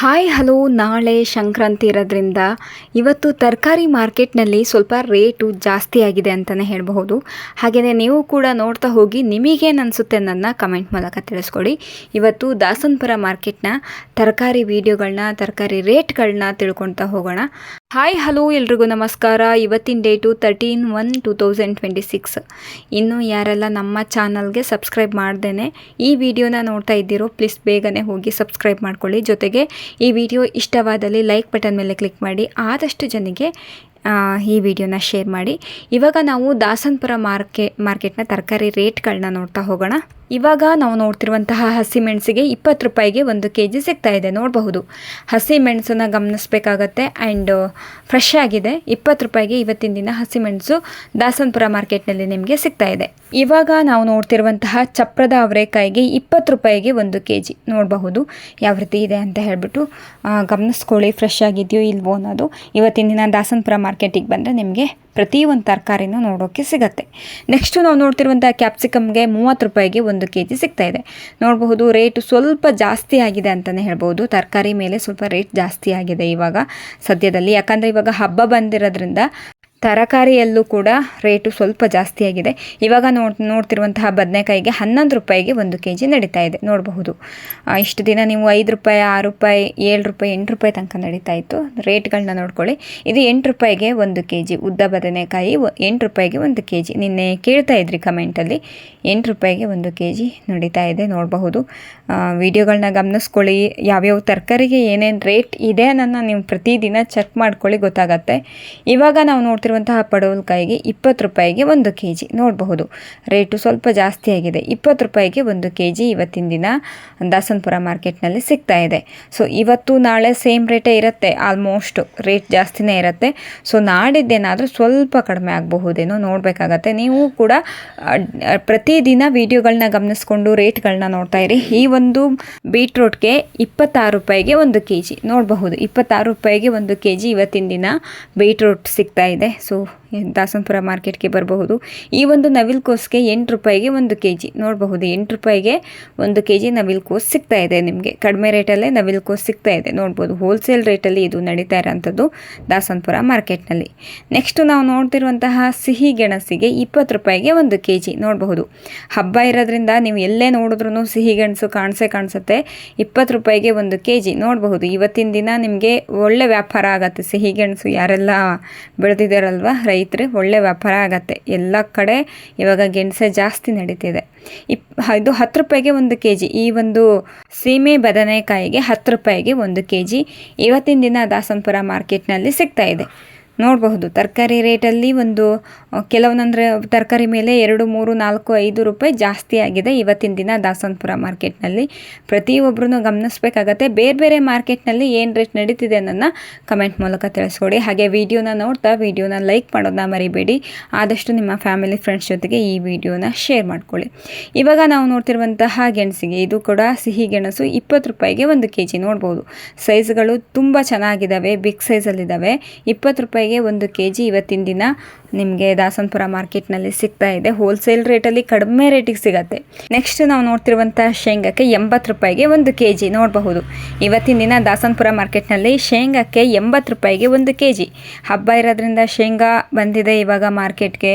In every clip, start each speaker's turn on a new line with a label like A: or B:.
A: Hi, hello, ನಾಳೆ ಸಂಕ್ರಾಂತಿ ಇರೋದ್ರಿಂದ ಇವತ್ತು ತರಕಾರಿ ಮಾರ್ಕೆಟ್ನಲ್ಲಿ ಸ್ವಲ್ಪ ರೇಟು ಜಾಸ್ತಿ ಆಗಿದೆ ಅಂತಲೇ ಹೇಳಬಹುದು. ಹಾಗೆಯೇ ನೀವು ಕೂಡ ನೋಡ್ತಾ ಹೋಗಿ ನಿಮಗೇನು ಅನಿಸುತ್ತೆ ನನ್ನ ಕಮೆಂಟ್ ಮೂಲಕ ತಿಳಿಸ್ಕೊಡಿ ಇವತ್ತು ದಾಸನ್ಪುರ ಮಾರ್ಕೆಟ್ನ ತರಕಾರಿ ವೀಡಿಯೋಗಳನ್ನ ತರಕಾರಿ ರೇಟ್ಗಳನ್ನ ತಿಳ್ಕೊಳ್ತಾ ಹೋಗೋಣ. ಹಾಯ್, ಹಲೋ, ಎಲ್ರಿಗೂ ನಮಸ್ಕಾರ. ಇವತ್ತಿನ date thirteen one two thousand twenty six ಇನ್ನೂ ಯಾರೆಲ್ಲ ನಮ್ಮ ಚಾನಲ್ಗೆ ಸಬ್ಸ್ಕ್ರೈಬ್ ಮಾಡ್ದೇನೆ, ಈ ವಿಡಿಯೋನ ನೋಡ್ತಾ ಇದ್ದೀರೋ ಪ್ಲೀಸ್ ಬೇಗನೆ ಹೋಗಿ ಸಬ್ಸ್ಕ್ರೈಬ್ ಮಾಡ್ಕೊಳ್ಳಿ. ಜೊತೆಗೆ ಈ ವಿಡಿಯೋ ಇಷ್ಟವಾದಲ್ಲಿ ಲೈಕ್ ಬಟನ್ ಮೇಲೆ ಕ್ಲಿಕ್ ಮಾಡಿ, ಆದಷ್ಟು ಜನಕ್ಕೆ ಈ ವಿಡಿಯೋನ ಶೇರ್ ಮಾಡಿ. ಇವಾಗ ನಾವು ದಾಸನ್ಪುರ ಮಾರ್ಕೆ, ಮಾರ್ಕೆಟ್ನ ತರಕಾರಿ ರೇಟ್ಗಳನ್ನ ನೋಡ್ತಾ ಹೋಗೋಣ. ಇವಾಗ ನಾವು ನೋಡ್ತಿರುವಂತಹ ಹಸಿಮೆಣಸಿಗೆ ಇಪ್ಪತ್ತು ರೂಪಾಯಿಗೆ ಒಂದು ಕೆ ಜಿ ಸಿಗ್ತಾ ಇದೆ. ನೋಡಬಹುದು. ಹಸಿಮೆಣಸನ್ನು ಗಮನಿಸಬೇಕಾಗತ್ತೆ. ಆ್ಯಂಡ್ ಫ್ರೆಶ್ ಆಗಿದೆ. ಇಪ್ಪತ್ತು ರೂಪಾಯಿಗೆ ಇವತ್ತಿನ ದಿನ ಹಸಿಮೆಣಸು ದಾಸನ್ಪುರ ಮಾರ್ಕೆಟ್ನಲ್ಲಿ ನಿಮಗೆ ಸಿಗ್ತಾ ಇದೆ. ಇವಾಗ ನಾವು ನೋಡ್ತಿರುವಂತಹ ಚಪ್ರದ ಅವರೆಕಾಯಿಗೆ ಇಪ್ಪತ್ತು ರೂಪಾಯಿಗೆ ಒಂದು ಕೆ ಜಿ ನೋಡಬಹುದು. ಯಾವ ರೀತಿ ಇದೆ ಅಂತ ಹೇಳಿಬಿಟ್ಟು ಗಮನಿಸ್ಕೊಳ್ಳಿ. ಫ್ರೆಶ್ ಆಗಿದೆಯೋ ಇಲ್ವೋ ಅನ್ನೋದು. ಇವತ್ತಿನ ದಿನ ದಾಸನ್ಪುರ ಮಾರ್ಕೆಟಿಗೆ ಬಂದರೆ ನಿಮಗೆ ಪ್ರತಿ ಒಂದು ತರಕಾರಿನೂ ನೋಡೋಕ್ಕೆ ಸಿಗುತ್ತೆ. ನೆಕ್ಸ್ಟು ನಾವು ನೋಡ್ತಿರುವಂಥ ಕ್ಯಾಪ್ಸಿಕಮ್ಗೆ ಮೂವತ್ತು ರೂಪಾಯಿಗೆ ಒಂದು ಕೆ ಜಿ ಸಿಗ್ತಾ ಇದೆ. ನೋಡಬಹುದು ರೇಟು ಸ್ವಲ್ಪ ಜಾಸ್ತಿ ಆಗಿದೆ ಅಂತಲೇ ಹೇಳ್ಬೋದು ತರಕಾರಿ ಮೇಲೆ ಸ್ವಲ್ಪ ರೇಟ್ ಜಾಸ್ತಿ ಆಗಿದೆ ಇವಾಗ ಸದ್ಯದಲ್ಲಿ. ಯಾಕಂದರೆ ಇವಾಗ ಹಬ್ಬ ಬಂದಿರೋದ್ರಿಂದ ತರಕಾರಿಯಲ್ಲೂ ಕೂಡ ರೇಟು ಸ್ವಲ್ಪ ಜಾಸ್ತಿಯಾಗಿದೆ ಇವಾಗ ನೋಡ್, ನೋಡ್ತಿರುವಂತಹ ಬದನೆಕಾಯಿಗೆ ಹನ್ನೊಂದು ರೂಪಾಯಿಗೆ ಒಂದು ಕೆ ಜಿ ನಡೀತಾ ಇದೆ. ನೋಡಬಹುದು. ಇಷ್ಟು ದಿನ ನೀವು ಐದು ರೂಪಾಯಿ, ಆರು ರೂಪಾಯಿ, ಏಳು ರೂಪಾಯಿ, ಎಂಟು ರೂಪಾಯಿ ತನಕ ನಡೀತಾ ಇತ್ತು. ರೇಟ್ಗಳನ್ನ ನೋಡ್ಕೊಳ್ಳಿ. ಇದು ಎಂಟು ರೂಪಾಯಿಗೆ ಒಂದು ಕೆ ಜಿ ಉದ್ದ ಬದನೆಕಾಯಿ ಎಂಟು ರೂಪಾಯಿಗೆ ಒಂದು ಕೆ ಜಿ ನಿನ್ನೆ ಕೇಳ್ತಾ ಇದ್ರಿ ಕಮೆಂಟಲ್ಲಿ, ಎಂಟು ರೂಪಾಯಿಗೆ ಒಂದು ಕೆ ಜಿ ನಡೀತಾ ಇದೆ. ನೋಡಬಹುದು. ವಿಡಿಯೋಗಳನ್ನ ಗಮನಿಸ್ಕೊಳ್ಳಿ. ಯಾವ್ಯಾವ ತರಕಾರಿಗೆ ಏನೇನು ರೇಟ್ ಇದೆ ಅನ್ನೋದನ್ನ ನೀವು ಪ್ರತಿದಿನ ಚೆಕ್ ಮಾಡ್ಕೊಳ್ಳಿ, ಗೊತ್ತಾಗತ್ತೆ. ಇವಾಗ ನಾವು ನೋಡ್ತಿರುವಂತಹ ಪಡವಲಕಾಯಿಗೆ ಇಪ್ಪತ್ತು ರೂಪಾಯಿಗೆ ಒಂದು ಕೆ ಜಿ ನೋಡಬಹುದು. ರೇಟು ಸ್ವಲ್ಪ ಜಾಸ್ತಿ ಆಗಿದೆ. ಇಪ್ಪತ್ತು ರೂಪಾಯಿಗೆ ಒಂದು ಕೆ ಜಿ ಇವತ್ತಿನ ದಿನ ದಾಸನ್ಪುರ ಮಾರ್ಕೆಟ್ನಲ್ಲಿ ಸಿಗ್ತಾ ಇದೆ. ಸೊ ಇವತ್ತು ನಾಳೆ ಸೇಮ್ ರೇಟೇ ಇರುತ್ತೆ. ಆಲ್ಮೋಸ್ಟ್ ರೇಟ್ ಜಾಸ್ತಿನೇ ಇರುತ್ತೆ. ಸೊ ನಾಡಿದ್ದೇನಾದರೂ ಸ್ವಲ್ಪ ಕಡಿಮೆ ಆಗಬಹುದೇನೋ ನೋಡಬೇಕಾಗತ್ತೆ. ನೀವು ಕೂಡ ಪ್ರತಿದಿನ ವಿಡಿಯೋಗಳನ್ನ ಗಮನಿಸ್ಕೊಂಡು ರೇಟ್ಗಳನ್ನ ನೋಡ್ತಾ ಇರಿ. ಈ ಒಂದು ಬೀಟ್ರೂಟ್ಗೆ ಇಪ್ಪತ್ತಾರು ರೂಪಾಯಿಗೆ ಒಂದು ಕೆ ಜಿ ನೋಡಬಹುದು. ಇಪ್ಪತ್ತಾರು ರೂಪಾಯಿಗೆ ಒಂದು ಕೆ ಜಿ ಇವತ್ತಿನ ದಿನ ಬೀಟ್ರೂಟ್ ಸಿಗ್ತಾ ಇದೆ. ಸೊ ದಾಸನಪುರ ಮಾರ್ಕೆಟ್ಗೆ ಬರಬಹುದು. ಈ ಒಂದು ನವಿಲ್ಕೋಸ್ಗೆ ಎಂಟು ರೂಪಾಯಿಗೆ ಒಂದು ಕೆ ಜಿ ನೋಡಬಹುದು, ಎಂಟು ರೂಪಾಯಿಗೆ ಒಂದು ಕೆ ಜಿ ನವಿಲ್ಕೋಸ್ ಸಿಗ್ತಾ ಇದೆ ನಿಮಗೆ. ಕಡಿಮೆ ರೇಟಲ್ಲೇ ನವಿಲ್ಕೋಸ್ ಸಿಗ್ತಾ ಇದೆ. ನೋಡ್ಬೋದು ಹೋಲ್ಸೇಲ್ ರೇಟಲ್ಲಿ ಇದು ನಡೀತಾ ಇರೋಂಥದ್ದು ದಾಸನಪುರ ಮಾರ್ಕೆಟ್ನಲ್ಲಿ. ನೆಕ್ಸ್ಟ್ ನಾವು ನೋಡ್ತಿರುವಂತಹ ಸಿಹಿ ಗೆಣಸಿಗೆ ಇಪ್ಪತ್ತು ರೂಪಾಯಿಗೆ ಒಂದು ಕೆ ಜಿ ನೋಡಬಹುದು, ಹಬ್ಬ ಇರೋದ್ರಿಂದ ನೀವು ಎಲ್ಲೇ ನೋಡಿದ್ರೂ ಸಿಹಿ ಗೆಣಸು ಕಾಣಿಸೇ ಕಾಣಿಸುತ್ತೆ. ಇಪ್ಪತ್ತು ರೂಪಾಯಿಗೆ ಒಂದು ಕೆ ಜಿ ನೋಡಬಹುದು, ಇವತ್ತಿನ ದಿನ ನಿಮಗೆ ಒಳ್ಳೆ ವ್ಯಾಪಾರ ಆಗತ್ತೆ. ಸಿಹಿ ಗೆಣಸು ಯಾರೆಲ್ಲ ಬೆಳೆದಿದ್ದಾರಲ್ವ? ರೈತರು ಒಳ್ಳೆ ವ್ಯಾಪಾರ ಆಗತ್ತೆ. ಎಲ್ಲ ಕಡೆ ಇವಾಗ ಗೆಣಸೆ ಜಾಸ್ತಿ ನಡೀತಿದೆ. ಇಪ್, ಇದು ಹತ್ತು ರೂಪಾಯಿಗೆ ಒಂದು ಕೆ ಜಿ ಈ ಒಂದು ಸೀಮೆ ಬದನೆಕಾಯಿಗೆ ಹತ್ತು ರೂಪಾಯಿಗೆ ಒಂದು ಕೆ ಜಿ ಇವತ್ತಿನ ದಿನ ದಾಸನ್ಪುರ ಮಾರ್ಕೆಟ್ನಲ್ಲಿ ಸಿಗ್ತಾ ಇದೆ. ನೋಡಬಹುದು. ತರಕಾರಿ ರೇಟಲ್ಲಿ ಒಂದು ಕೆಲವೊಂದಂದರೆ ತರಕಾರಿ ಮೇಲೆ ಎರಡು, ಮೂರು, ನಾಲ್ಕು, ಐದು ರೂಪಾಯಿ ಜಾಸ್ತಿ ಆಗಿದೆ ಇವತ್ತಿನ ದಿನ ದಾಸನಪುರ ಮಾರ್ಕೆಟ್ನಲ್ಲಿ. ಪ್ರತಿಯೊಬ್ಬರೂ ಗಮನಿಸಬೇಕಾಗತ್ತೆ. ಬೇರೆ ಬೇರೆ ಮಾರ್ಕೆಟ್ನಲ್ಲಿ ಏನು ರೇಟ್ ನಡೀತಿದೆ ಅನ್ನೋದನ್ನ ಕಮೆಂಟ್ ಮೂಲಕ ತಿಳಿಸ್ಕೊಡಿ. ಹಾಗೆ ವಿಡಿಯೋನ ನೋಡ್ತಾ ವಿಡಿಯೋನ ಲೈಕ್ ಮಾಡೋದನ್ನ ಮರಿಬೇಡಿ. ಆದಷ್ಟು ನಿಮ್ಮ ಫ್ಯಾಮಿಲಿ ಫ್ರೆಂಡ್ಸ್ ಜೊತೆಗೆ ಈ ವಿಡಿಯೋನ ಶೇರ್ ಮಾಡ್ಕೊಳ್ಳಿ. ಇವಾಗ ನಾವು ನೋಡ್ತಿರುವಂತಹ ಗೆಣಸಿಗೆ ಇದು ಕೂಡ ಸಿಹಿ ಗೆಣಸು ಇಪ್ಪತ್ತು ರೂಪಾಯಿಗೆ ಒಂದು ಕೆ ಜಿ ನೋಡ್ಬೋದು. ಸೈಜ್ಗಳು ತುಂಬ ಚೆನ್ನಾಗಿದ್ದಾವೆ ಬಿಗ್ ಸೈಜಲ್ಲಿದ್ದಾವೆ ಇಪ್ಪತ್ತು ರೂಪಾಯಿಗೆ ಒಂದು ಕೆ ಜಿ ಇವತ್ತಿನ ದಿನ ನಿಮಗೆ ದಾಸನಪುರ ಮಾರ್ಕೆಟ್ನಲ್ಲಿ ಸಿಗ್ತಾ ಇದೆ. ಹೋಲ್ಸೇಲ್ ರೇಟಲ್ಲಿ ಕಡಿಮೆ ರೇಟಿಗೆ ಸಿಗತ್ತೆ. ನೆಕ್ಸ್ಟ್ ನಾವು ನೋಡ್ತಿರುವಂಥ ಶೇಂಗಾಕ್ಕೆ ಎಂಬತ್ತು ರೂಪಾಯಿಗೆ ಒಂದು ಕೆ ಜಿ ನೋಡಬಹುದು. ಇವತ್ತಿನ ದಿನ ದಾಸನಪುರ ಮಾರ್ಕೆಟ್ನಲ್ಲಿ ಶೇಂಗಾಕ್ಕೆ ಎಂಬತ್ತು ರೂಪಾಯಿಗೆ ಒಂದು ಕೆ ಜಿ ಹಬ್ಬ ಇರೋದ್ರಿಂದ ಶೇಂಗಾ ಬಂದಿದೆ ಇವಾಗ ಮಾರ್ಕೆಟ್ಗೆ.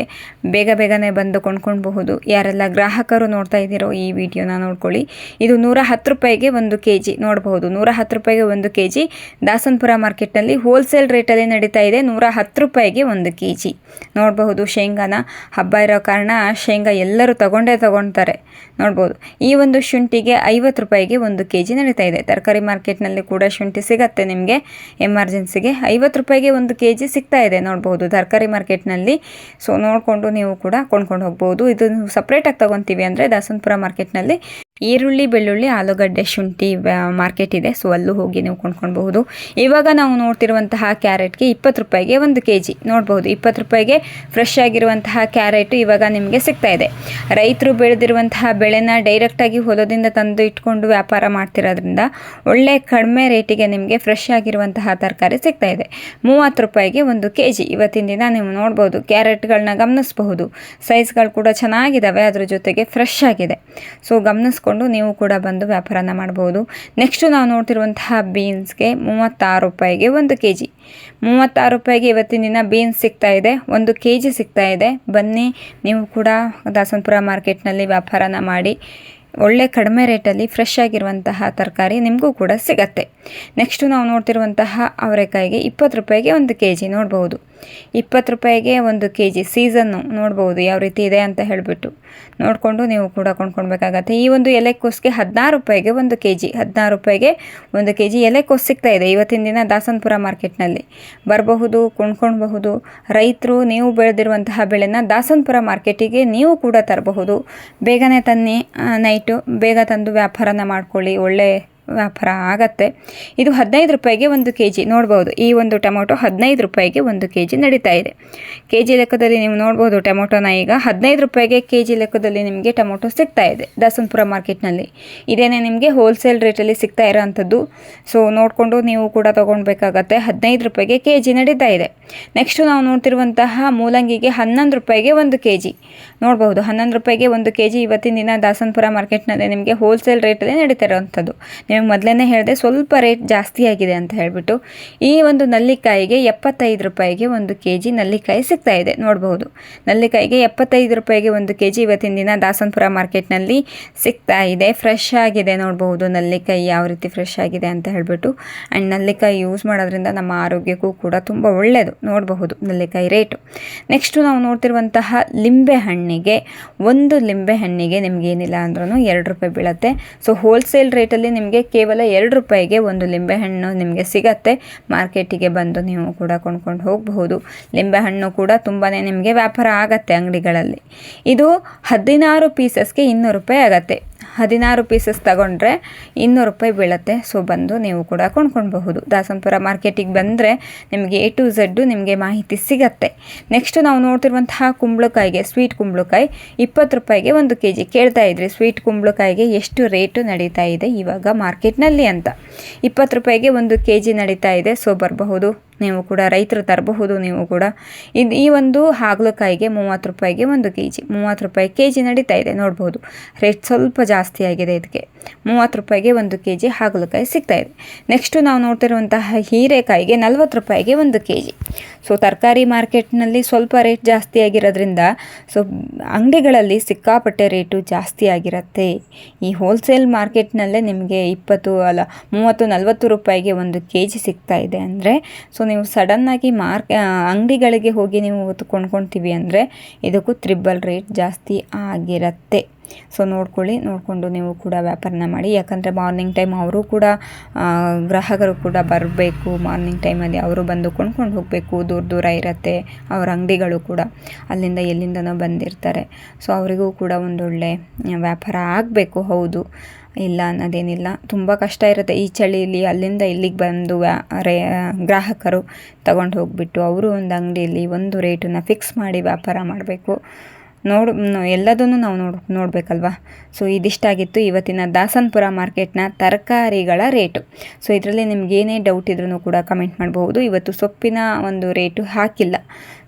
A: ಬೇಗ ಬೇಗನೆ ಬಂದು ಕೊಂಡ್ಕೊಳ್ಬಹುದು. ಯಾರೆಲ್ಲ ಗ್ರಾಹಕರು ನೋಡ್ತಾ ಇದ್ದೀರೋ ಈ ವಿಡಿಯೋನ ನೋಡ್ಕೊಳ್ಳಿ. ಇದು ನೂರ ಹತ್ತು ರೂಪಾಯಿಗೆ ಒಂದು ಕೆ ಜಿ ನೋಡಬಹುದು. ನೂರ ಹತ್ತು ರೂಪಾಯಿಗೆ ಒಂದು ಕೆ ಜಿ ದಾಸನಪುರ ಮಾರ್ಕೆಟ್ನಲ್ಲಿ ಹೋಲ್ಸೇಲ್ ರೇಟಲ್ಲಿ ನಡೀತಾ ಇದೆ. ನೂರ ಹತ್ತು ರೂಪಾಯಿಗೆ ಒಂದು ಕೆ ಜಿ ನೋಡಬಹುದು, ಶೇಂಗಾನ ಹಬ್ಬ ಇರೋ ಕಾರಣ ಶೇಂಗಾ ಎಲ್ಲರೂ ತಗೊಂಡೇ ತಗೊಳ್ತಾರೆ ನೋಡ್ಬೋದು, ಈ ಒಂದು ಶುಂಠಿಗೆ ಐವತ್ತು ರೂಪಾಯಿಗೆ ಒಂದು ಕೆ ಜಿ ನಡೀತಾ ಇದೆ. ತರಕಾರಿ ಮಾರ್ಕೆಟ್ನಲ್ಲಿ ಕೂಡ ಶುಂಠಿ ಸಿಗತ್ತೆ ನಿಮಗೆ. ಎಮರ್ಜೆನ್ಸಿಗೆ ಐವತ್ತು ರೂಪಾಯಿಗೆ ಒಂದು ಕೆ ಜಿ ಸಿಗ್ತಾ ಇದೆ. ನೋಡ್ಬೋದು, ತರಕಾರಿ ಮಾರ್ಕೆಟ್ನಲ್ಲಿ ಸೊ ನೋಡಿಕೊಂಡು ನೀವು ಕೂಡ ಕೊಂಡ್ಕೊಂಡು ಹೋಗ್ಬೋದು. ಇದು ಸಪ್ರೇಟಾಗಿ ತೊಗೊತೀವಿ ಅಂದರೆ ದಾಸನಪುರ ಮಾರ್ಕೆಟ್ನಲ್ಲಿ ಈರುಳ್ಳಿ, ಬೆಳ್ಳುಳ್ಳಿ, ಆಲೂಗಡ್ಡೆ, ಶುಂಠಿ ಮಾರ್ಕೆಟ್ ಇದೆ. ಸೊ ಅಲ್ಲೂ ಹೋಗಿ ನೀವು ಕೊಂಡ್ಕೊಳ್ಬಹುದು. ಇವಾಗ ನಾವು ನೋಡ್ತಿರುವಂತಹ ಕ್ಯಾರೆಟ್ಗೆ ಇಪ್ಪತ್ತು ರೂಪಾಯಿಗೆ ಒಂದು ಕೆ ಜಿ ನೋಡ್ಬೋದು ಇಪ್ಪತ್ತು ರೂಪಾಯಿಗೆ ಫ್ರೆಶ್ ಆಗಿರುವಂತಹ ಕ್ಯಾರೆಟ್ ಇವಾಗ ನಿಮಗೆ ಸಿಗ್ತಾ ಇದೆ. ರೈತರು ಬೆಳೆದಿರುವಂತಹ ಬೆಳೆನ ಡೈರೆಕ್ಟಾಗಿ ಹೊಲದಿಂದ ತಂದು ಇಟ್ಕೊಂಡು ವ್ಯಾಪಾರ ಮಾಡ್ತಿರೋದ್ರಿಂದ ಒಳ್ಳೆ ಕಡಿಮೆ ರೇಟಿಗೆ ನಿಮಗೆ ಫ್ರೆಶ್ ಆಗಿರುವಂತಹ ತರಕಾರಿ ಸಿಗ್ತಾ ಇದೆ. ಮೂವತ್ತು ರೂಪಾಯಿಗೆ ಒಂದು ಕೆ ಜಿ ಇವತ್ತಿನ ದಿನ ನೀವು ನೋಡ್ಬೋದು ಕ್ಯಾರೆಟ್ಗಳನ್ನ ಗಮನಿಸಬಹುದು. ಸೈಜ್ಗಳು ಕೂಡ ಚೆನ್ನಾಗಿದ್ದಾವೆ ಅದ್ರ ಜೊತೆಗೆ ಫ್ರೆಶ್ ಆಗಿದೆ. ಸೊ ಗಮನಿಸ್ ವಿಚಾರಿಸ್ಕೊಂಡು ನೀವು ಕೂಡ ಬಂದು ವ್ಯಾಪಾರನ ಮಾಡ್ಬೋದು. ನೆಕ್ಸ್ಟು ನಾವು ನೋಡ್ತಿರುವಂತಹ ಬೀನ್ಸ್ಗೆ ಮೂವತ್ತಾರು ರೂಪಾಯಿಗೆ ಒಂದು ಕೆ ಜಿ ಮೂವತ್ತಾರು ರೂಪಾಯಿಗೆ ಇವತ್ತಿನ ದಿನ ಬೀನ್ಸ್ ಸಿಗ್ತಾ ಇದೆ. ಒಂದು ಕೆ ಜಿ ಸಿಗ್ತಾ ಇದೆ. ಬನ್ನಿ, ನೀವು ಕೂಡ ದಾಸನಪುರ ಮಾರ್ಕೆಟ್ನಲ್ಲಿ ವ್ಯಾಪಾರನ ಮಾಡಿ. ಒಳ್ಳೆ ಕಡಿಮೆ ರೇಟಲ್ಲಿ ಫ್ರೆಶ್ ಆಗಿರುವಂತಹ ತರಕಾರಿ ನಿಮಗೂ ಕೂಡ ಸಿಗತ್ತೆ. ನೆಕ್ಸ್ಟು ನಾವು ನೋಡ್ತಿರುವಂತಹ ಅವರೆಕಾಯಿಗೆ ಇಪ್ಪತ್ತು ರೂಪಾಯಿಗೆ ಒಂದು ಕೆ ಜಿ ನೋಡ್ಬೋದು. ಇಪ್ಪತ್ತು ರೂಪಾಯಿಗೆ ಒಂದು ಕೆ ಜಿ ಸೀಸನ್ನು ನೋಡ್ಬೋದು ಯಾವ ರೀತಿ ಇದೆ ಅಂತ ಹೇಳಿಬಿಟ್ಟು. ನೋಡಿಕೊಂಡು ನೀವು ಕೂಡ ಕೊಂಡ್ಕೊಳ್ಬೇಕಾಗತ್ತೆ. ಈ ಒಂದು ಎಲೆಕೋಸ್ಗೆ ಹದಿನಾರು ರೂಪಾಯಿಗೆ ಒಂದು ಕೆ ಜಿ ಹದಿನಾರು ರೂಪಾಯಿಗೆ ಒಂದು ಕೆ ಜಿ ಎಲೆಕೋಸ್ ಸಿಗ್ತಾ ಇದೆ ಇವತ್ತಿನ ದಿನ ದಾಸನಪುರ ಮಾರ್ಕೆಟ್ನಲ್ಲಿ. ಬರಬಹುದು, ಕೊಂಡ್ಕೊಳ್ಬಹುದು. ರೈತರು, ನೀವು ಬೆಳೆದಿರುವಂತಹ ಬೆಳೆನ ದಾಸನ್ಪುರ ಮಾರ್ಕೆಟಿಗೆ ನೀವು ಕೂಡ ತರಬಹುದು. ಬೇಗನೆ ತನ್ನಿ ನೈಟು, ಬೇಗ ತಂದು ವ್ಯಾಪಾರನ ಮಾಡ್ಕೊಳ್ಳಿ. ಒಳ್ಳೆ ವ್ಯಾಪಾರ ಆಗತ್ತೆ. ಇದು ಹದಿನೈದು ರೂಪಾಯಿಗೆ ಒಂದು ಕೆ ಜಿ ನೋಡ್ಬೋದು, ಈ ಒಂದು ಟೊಮೊಟೊ ಹದಿನೈದು ರೂಪಾಯಿಗೆ ಒಂದು ಕೆ ಜಿ ನಡೀತಾ ಇದೆ. ಕೆ ಜಿ ಲೆಕ್ಕದಲ್ಲಿ ನೀವು ನೋಡ್ಬೋದು, ಟೊಮೊಟೊನ ಈಗ ಹದಿನೈದು ರೂಪಾಯಿಗೆ ಕೆ ಜಿ ಲೆಕ್ಕದಲ್ಲಿ ನಿಮಗೆ ಟೊಮೊಟೊ ಸಿಗ್ತಾ ಇದೆ ದಾಸನಪುರ ಮಾರ್ಕೆಟ್ನಲ್ಲಿ. ಇದೇನೇ ನಿಮಗೆ ಹೋಲ್ಸೇಲ್ ರೇಟಲ್ಲಿ ಸಿಗ್ತಾ ಇರೋವಂಥದ್ದು ಸೊ ನೋಡಿಕೊಂಡು ನೀವು ಕೂಡ ತೊಗೊಳ್ಬೇಕಾಗತ್ತೆ. ಹದಿನೈದು ರೂಪಾಯಿಗೆ ಕೆ ಜಿ ನಡೀತಾ ಇದೆ. ನೆಕ್ಸ್ಟು ನಾವು ನೋಡ್ತಿರುವಂತಹ ಮೂಲಂಗಿಗೆ ಹನ್ನೊಂದು ರೂಪಾಯಿಗೆ ಒಂದು ಕೆ ಜಿ ನೋಡಬಹುದು. ಹನ್ನೊಂದು ರೂಪಾಯಿಗೆ ಒಂದು ಕೆ ಜಿ ಇವತ್ತಿನ ದಿನ ದಾಸನಪುರ ಮಾರ್ಕೆಟ್ನಲ್ಲಿ ನಿಮಗೆ ಹೋಲ್ಸೇಲ್ ರೇಟಲ್ಲೇ ನಡೀತಾ ಇರೋವಂಥದ್ದು. ನಿಮಗೆ ಮೊದಲೇ ಹೇಳಿದೆ ಸ್ವಲ್ಪ ರೇಟ್ ಜಾಸ್ತಿ ಆಗಿದೆ ಅಂತ ಹೇಳಿಬಿಟ್ಟು, ಈ ಒಂದು ನಲ್ಲಿಕಾಯಿಗೆ ಎಪ್ಪತ್ತೈದು ರೂಪಾಯಿಗೆ ಒಂದು ಕೆ ಜಿ ನಲ್ಲಿಕಾಯಿ ಸಿಗ್ತಾ ಇದೆ. ನೋಡಬಹುದು. ನಲ್ಲಿಕಾಯಿಗೆ ಎಪ್ಪತ್ತೈದು ರೂಪಾಯಿಗೆ ಒಂದು ಕೆ ಜಿ ಇವತ್ತಿನ ದಿನ ದಾಸನಪುರ ಮಾರ್ಕೆಟ್ನಲ್ಲಿ ಸಿಗ್ತಾ ಇದೆ. ಫ್ರೆಶ್ ಆಗಿದೆ. ನೋಡಬಹುದು ನಲ್ಲಿಕಾಯಿ ಯಾವ ರೀತಿ ಫ್ರೆಶ್ ಆಗಿದೆ ಅಂತ ಹೇಳಿಬಿಟ್ಟು ಆ್ಯಂಡ್ ನಲ್ಲಿಕಾಯಿ ಯೂಸ್ ಮಾಡೋದ್ರಿಂದ ನಮ್ಮ ಆರೋಗ್ಯಕ್ಕೂ ಕೂಡ ತುಂಬ ಒಳ್ಳೆಯದು ನೋಡಬಹುದು ನಲ್ಲಿಕಾಯಿ ರೇಟು ನೆಕ್ಸ್ಟು ನಾವು ನೋಡ್ತಿರುವಂತಹ ಲಿಂಬೆ ಹಣ್ಣಿಗೆ, ಒಂದು ಲಿಂಬೆ ಹಣ್ಣಿಗೆ ನಿಮ್ಗೆ ಏನಿಲ್ಲ ಅಂದ್ರೂ ಎರಡು ರೂಪಾಯಿ ಬೀಳುತ್ತೆ. ಸೊ ಹೋಲ್ಸೇಲ್ ರೇಟಲ್ಲಿ ನಿಮಗೆ ಕೇವಲ ಎರಡು ರೂಪಾಯಿಗೆ ಒಂದು ಲಿಂಬೆ ಹಣ್ಣು ನಿಮಗೆ ಸಿಗತ್ತೆ. ಮಾರ್ಕೆಟಿಗೆ ಬಂದು ನೀವು ಕೂಡ ಕೊಂಡ್ಕೊಂಡು ಹೋಗಬಹುದು. ಲಿಂಬೆಹಣ್ಣು ಕೂಡ ತುಂಬಾ ನಿಮಗೆ ವ್ಯಾಪಾರ ಆಗತ್ತೆ ಅಂಗಡಿಗಳಲ್ಲಿ. ಇದು ಹದಿನಾರು ಪೀಸಸ್ಗೆ ಇನ್ನೂರು ರೂಪಾಯಿ ಆಗತ್ತೆ. ಹದಿನಾರು ಪೀಸಸ್ ತಗೊಂಡ್ರೆ ಇನ್ನೂರು ರೂಪಾಯಿ ಬೀಳುತ್ತೆ. ಸೊ ಬಂದು ನೀವು ಕೂಡ ಕೊಂಡ್ಕೊಳ್ಬಹುದು. ದಾಸನಪುರ ಮಾರ್ಕೆಟಿಗೆ ಬಂದರೆ ನಿಮಗೆ ಎ ಟು ಝಡ್ಡು ನಿಮಗೆ ಮಾಹಿತಿ ಸಿಗತ್ತೆ. ನೆಕ್ಸ್ಟ್ ನಾವು ನೋಡ್ತಿರುವಂತಹ ಕುಂಬಳಕಾಯಿಗೆ ಸ್ವೀಟ್ ಕುಂಬಳಕಾಯಿ ಇಪ್ಪತ್ತು ರೂಪಾಯಿಗೆ ಒಂದು ಕೆ ಜಿ ಕೇಳ್ತಾ ಇದ್ರಿ ಸ್ವೀಟ್ ಕುಂಬಳಕಾಯಿಗೆ ಎಷ್ಟು ರೇಟು ನಡೀತಾ ಇದೆ ಇವಾಗ ಮಾರ್ಕೆಟ್ನಲ್ಲಿ ಅಂತ. ಇಪ್ಪತ್ತು ರೂಪಾಯಿಗೆ ಒಂದು ಕೆ ಜಿ ನಡೀತಾ ಇದೆ. ಸೊ ಬರಬಹುದು. ನೀವು ಕೂಡ ರೈತರು ತರಬಹುದು, ನೀವು ಕೂಡ. ಇದು ಈ ಒಂದು ಹಾಗಲಕಾಯಿಗೆ ಮೂವತ್ತು ರೂಪಾಯಿಗೆ ಒಂದು ಕೆ ಜಿ ಮೂವತ್ತು ರೂಪಾಯಿ ಕೆ ಜಿ ನಡೀತಾ ಇದೆ, ನೋಡ್ಬೋದು. ರೇಟ್ ಸ್ವಲ್ಪ ಜಾಸ್ತಿ ಆಗಿದೆ ಇದಕ್ಕೆ. ಮೂವತ್ತು ರೂಪಾಯಿಗೆ ಒಂದು ಕೆ ಜಿ ಹಾಗಲಕಾಯಿ ಸಿಗ್ತಾಯಿದೆ ನೆಕ್ಸ್ಟು ನಾವು ನೋಡ್ತಿರುವಂತಹ ಹೀರೆಕಾಯಿಗೆ ನಲ್ವತ್ತು ರೂಪಾಯಿಗೆ ಒಂದು ಕೆ ಜಿ ಸೊ ತರಕಾರಿ ಮಾರ್ಕೆಟ್ನಲ್ಲಿ ಸ್ವಲ್ಪ ರೇಟ್ ಜಾಸ್ತಿ ಆಗಿರೋದ್ರಿಂದ ಸೊ ಅಂಗಡಿಗಳಲ್ಲಿ ಸಿಕ್ಕಾಪಟ್ಟೆ ರೇಟು ಜಾಸ್ತಿ ಆಗಿರುತ್ತೆ. ಈ ಹೋಲ್ಸೇಲ್ ಮಾರ್ಕೆಟ್ನಲ್ಲೇ ನಿಮಗೆ ಇಪ್ಪತ್ತು ಅಲ್ಲ, ಮೂವತ್ತು, ನಲವತ್ತು ರೂಪಾಯಿಗೆ ಒಂದು ಕೆ ಜಿ ಸಿಗ್ತಾ ಇದೆ ಅಂದರೆ ಸೊ ನೀವು ಸಡನ್ನಾಗಿ ಮಾರ್ಕ್ ಅಂಗಡಿಗಳಿಗೆ ಹೋಗಿ ನೀವು ಕೊಂಡ್ಕೊಳ್ತೀವಿ ಅಂದರೆ, ಇದಕ್ಕೂ ತ್ರಿಬಲ್ ರೇಟ್ ಜಾಸ್ತಿ ಆಗಿರುತ್ತೆ. ಸೊ ನೋಡ್ಕೊಳ್ಳಿ, ನೋಡಿಕೊಂಡು ನೀವು ಕೂಡ ವ್ಯಾಪಾರನ ಮಾಡಿ. ಯಾಕಂದರೆ ಮಾರ್ನಿಂಗ್ ಟೈಮ್ ಅವರು ಕೂಡ ಗ್ರಾಹಕರು ಕೂಡ ಬರಬೇಕು. ಮಾರ್ನಿಂಗ್ ಟೈಮಲ್ಲಿ ಅವರು ಬಂದು ಕೊಂಡ್ಕೊಂಡು ಹೋಗಬೇಕು. ದೂರ ದೂರ ಇರುತ್ತೆ ಅವರ ಅಂಗಡಿಗಳು ಕೂಡ. ಅಲ್ಲಿಂದ ಎಲ್ಲಿಂದನೋ ಬಂದಿರ್ತಾರೆ. ಸೊ ಅವರಿಗೂ ಕೂಡ ಒಂದೊಳ್ಳೆ ವ್ಯಾಪಾರ ಆಗಬೇಕು, ಹೌದು. ಇಲ್ಲ ಅನ್ನೋದೇನಿಲ್ಲ. ತುಂಬ ಕಷ್ಟ ಇರುತ್ತೆ. ಈ ಚಳಿಯಲ್ಲಿ ಅಲ್ಲಿಂದ ಇಲ್ಲಿಗೆ ಬಂದು ವ್ಯಾ, ರೇ, ಗ್ರಾಹಕರು ತಗೊಂಡು ಹೋಗಿಬಿಟ್ಟು ಅವರು ಒಂದು ಅಂಗಡಿಯಲ್ಲಿ ಒಂದು ರೇಟನ್ನು ಫಿಕ್ಸ್ ಮಾಡಿ ವ್ಯಾಪಾರ ಮಾಡಬೇಕು. ನೋಡು ಎಲ್ಲದನ್ನು ನಾವು ನೋಡ್, ನೋಡಬೇಕಲ್ವಾ? ಸೊ, ಇದಿಷ್ಟಾಗಿತ್ತು ಇವತ್ತಿನ ದಾಸನ್ಪುರ ಮಾರ್ಕೆಟ್ನ ತರಕಾರಿಗಳ ರೇಟು. ಸೊ, ಇದರಲ್ಲಿ ನಿಮ್ಗೆ ಏನೇ ಡೌಟ್ ಇದ್ರೂ ಕೂಡ ಕಮೆಂಟ್ ಮಾಡಬಹುದು. ಇವತ್ತು ಸೊಪ್ಪಿನ ಒಂದು ರೇಟು ಹಾಕಿಲ್ಲ.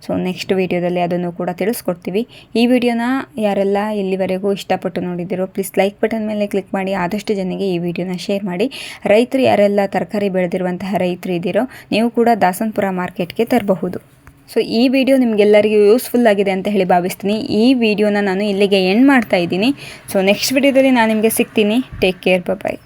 A: ಸೊ ನೆಕ್ಸ್ಟ್ ವೀಡಿಯೋದಲ್ಲಿ ಅದನ್ನು ಕೂಡ ತಿಳಿಸ್ಕೊಡ್ತೀವಿ. ಈ ವಿಡಿಯೋನ ಯಾರೆಲ್ಲ ಇಲ್ಲಿವರೆಗೂ ಇಷ್ಟಪಟ್ಟು ನೋಡಿದ್ದೀರೋ ಪ್ಲೀಸ್ ಲೈಕ್ ಬಟನ್ ಮೇಲೆ ಕ್ಲಿಕ್ ಮಾಡಿ. ಆದಷ್ಟು ಜನರಿಗೆ ಈ ವಿಡಿಯೋನ ಶೇರ್ ಮಾಡಿ. ರೈತರು ಯಾರೆಲ್ಲ ತರಕಾರಿ ಬೆಳೆದಿರುವಂತಹ ರೈತರು ಇದ್ದೀರೋ, ನೀವು ಕೂಡ ದಾಸನ್ಪುರ ಮಾರ್ಕೆಟ್ಗೆ ತರಬಹುದು. ಸೊ ಈ ವಿಡಿಯೋ ನಿಮಗೆಲ್ಲರಿಗೂ ಯೂಸ್ಫುಲ್ ಆಗಿದೆ ಅಂತ ಹೇಳಿ ಭಾವಿಸ್ತೀನಿ. ಈ ವಿಡಿಯೋನ ನಾನು ಇಲ್ಲಿಗೆ ಎಂಡ್ ಮಾಡ್ತಾ ಇದ್ದೀನಿ. ಸೊ ನೆಕ್ಸ್ಟ್ ವಿಡಿಯೋದಲ್ಲಿ ನಾನು ನಿಮಗೆ ಸಿಗ್ತೀನಿ. Take care bye